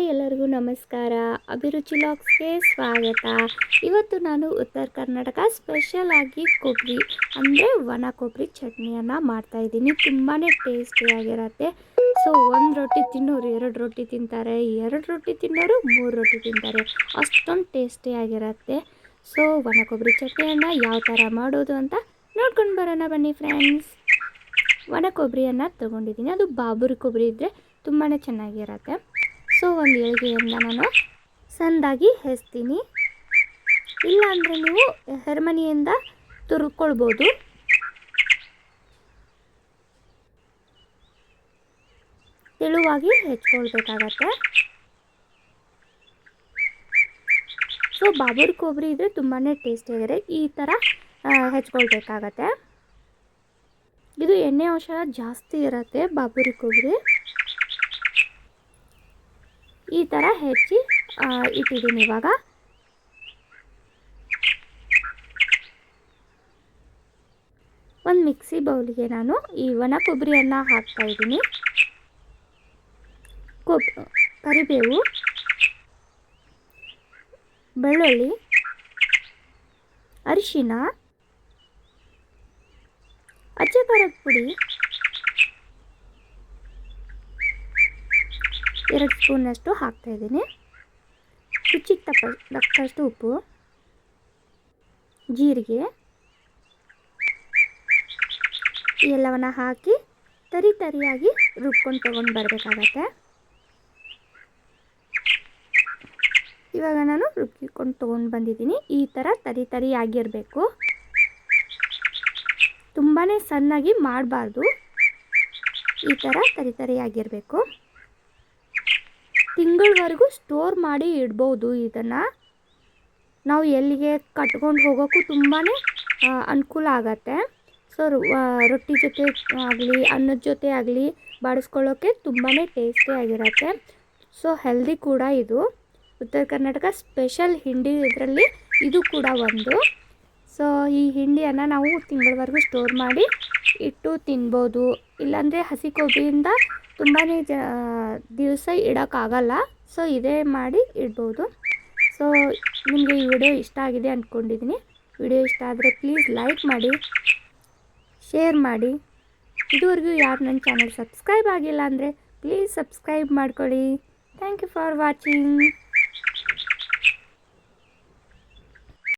Hi ಎಲ್ಲರಿಗೂ ನಮಸ್ಕಾರ. ಅಭಿರುಚಿ ಲಾಕ್ಸ್ಗೆ ಸ್ವಾಗತ. ಇವತ್ತು ನಾನು ಉತ್ತರ ಕರ್ನಾಟಕ ಸ್ಪೆಷಲ್ ಆಗಿ ಕೊಬ್ಬರಿ, ಅಂದರೆ ಒಣ ಕೊಬ್ಬರಿ ಚಟ್ನಿಯನ್ನು ಮಾಡ್ತಾಯಿದ್ದೀನಿ ತುಂಬಾ ಟೇಸ್ಟಿಯಾಗಿರತ್ತೆ ಸೊ ಒಂದು ರೊಟ್ಟಿ ತಿನ್ನೋರು ಎರಡು ರೊಟ್ಟಿ ತಿಂತಾರೆ. ಎರಡು ರೊಟ್ಟಿ ತಿನ್ನೋರು ಮೂರು ರೊಟ್ಟಿ ತಿಂತಾರೆ. ಅಷ್ಟೊಂದು ಟೇಸ್ಟಿಯಾಗಿರತ್ತೆ ಸೊ ಒಣ ಕೊಬ್ಬರಿ ಚಟ್ನಿಯನ್ನು ಯಾವ ಥರ ಮಾಡೋದು ಅಂತ ನೋಡ್ಕೊಂಡು ಬರೋಣ ಬನ್ನಿ ಫ್ರೆಂಡ್ಸ್ ಒಣ ಕೊಬ್ಬರಿಯನ್ನು ತೊಗೊಂಡಿದ್ದೀನಿ. ಅದು ಬಾಬುರಿ ಕೊಬ್ಬರಿ ಇದ್ದರೆ ತುಂಬಾ ಚೆನ್ನಾಗಿರತ್ತೆ. ಸೊ, ಒಂದು ಏಳಿಗೆಯಿಂದ ನಾನು ಸಂದಾಗಿ ಹೆಸ್ತೀನಿ. ಇಲ್ಲ ಅಂದರೆ ನೀವು ಹೆರ್ಮನಿಯಿಂದ ತುರ್ಕೊಳ್ಬೋದು. ತೆಳುವಾಗಿ ಹೆಚ್ಕೊಳ್ಬೇಕಾಗತ್ತೆ. ಸೊ, ಬಾಬೂರ್ ಕೊಬ್ಬರಿ ಇದ್ದರೆ ತುಂಬಾ ಟೇಸ್ಟಿಯಾಗಿದೆ ಈ ಥರ ಹೆಚ್ಕೊಳ್ಬೇಕಾಗತ್ತೆ. ಇದು ಎಣ್ಣೆ ಅಂಶ ಜಾಸ್ತಿ ಇರುತ್ತೆ ಬಾಬೂರಿ ಕೊಬ್ಬರಿ ಥರ ಹೆಚ್ಚಿ ಇಟ್ಟಿದ್ದೀನಿ ಇವಾಗ. ಒಂದು ಮಿಕ್ಸಿ ಬೌಲಿಗೆ ನಾನು ಈ ಒಣ ಕೊಬ್ಬರಿಯನ್ನು ಹಾಕ್ತಾ ಇದ್ದೀನಿ. ಕೊಬ್, ಕರಿಬೇವು, ಬೆಳ್ಳುಳ್ಳಿ, ಅರಿಶಿನ ಅಚ್ಚೆ ಪುಡಿ. ಎರಡು ಸ್ಪೂನಷ್ಟು ಹಾಕ್ತಾಯಿದ್ದೀನಿ ರುಚಿಗೆ ತಕ್ಕ ತಕ್ಕಷ್ಟು ಉಪ್ಪು, ಜೀರಿಗೆ, ಎಲ್ಲವನ್ನು ಹಾಕಿ ತರಿ ತರಿಯಾಗಿ ರುಬ್ಕೊಂಡು ತೊಗೊಂಡು ಬರಬೇಕಾಗತ್ತೆ. ಇವಾಗ ನಾನು ರುಬ್ಬಿಕೊಂಡು ತೊಗೊಂಡು ಬಂದಿದ್ದೀನಿ. ಈ ಥರ ತರಿ ತರಿಯಾಗಿರಬೇಕು. ತುಂಬಾ ಸಣ್ಣಾಗಿ ಮಾಡಬಾರ್ದು. ಈ ಥರ ತರಿ ತರಿಯಾಗಿರಬೇಕು. ತಿಂಗಳವರೆಗೂ ಸ್ಟೋರ್ ಮಾಡಿ ಇಡ್ಬೋದು ಇದನ್ನು. ನಾವು ಎಲ್ಲಿಗೆ ಕಟ್ಕೊಂಡು ಹೋಗೋಕ್ಕೂ ತುಂಬಾ ಅನುಕೂಲ ಆಗತ್ತೆ. ಸೊ ರೊಟ್ಟಿ ಜೊತೆ ಆಗಲಿ, ಅನ್ನದ ಜೊತೆ ಆಗಲಿ ಬಾಡಿಸ್ಕೊಳ್ಳೋಕ್ಕೆ ತುಂಬಾ ಟೇಸ್ಟಿಯಾಗಿರುತ್ತೆ ಸೊ ಹೆಲ್ದಿ ಕೂಡ ಇದು. ಉತ್ತರ ಕರ್ನಾಟಕ ಸ್ಪೆಷಲ್ ಹಿಂಡಿ ಇದರಲ್ಲಿ ಇದು ಕೂಡ ಒಂದು. ಸೊ ಈ ಹಿಂಡಿಯನ್ನು ನಾವು ತಿಂಗಳವರೆಗೂ ಸ್ಟೋರ್ ಮಾಡಿ ಇಟ್ಟು ತಿನ್ಬೋದು. ಇಲ್ಲಾಂದರೆ ಹಸಿ ಕೊಬ್ಬಿಯಿಂದ ತುಂಬಾ ಜ ದಿವಸ ಇಡೋಕ್ಕಾಗಲ್ಲ. ಸೊ, ಇದೇ ಮಾಡಿ ಇಡ್ಬೋದು. ಸೊ, ನಿಮಗೆ ಈ ವಿಡಿಯೋ ಇಷ್ಟ ಆಗಿದೆ ಅಂದ್ಕೊಂಡಿದ್ದೀನಿ ವಿಡಿಯೋ ಇಷ್ಟ ಆದರೆ ಪ್ಲೀಸ್ ಲೈಕ್ ಮಾಡಿ, ಶೇರ್ ಮಾಡಿ. ಇದುವರೆಗೂ ಯಾರು ನನ್ನ ಚಾನಲ್ ಸಬ್ಸ್ಕ್ರೈಬ್ ಆಗಿಲ್ಲ ಅಂದರೆ ಪ್ಲೀಸ್ ಸಬ್ಸ್ಕ್ರೈಬ್ ಮಾಡ್ಕೊಳ್ಳಿ. Thank you for watching.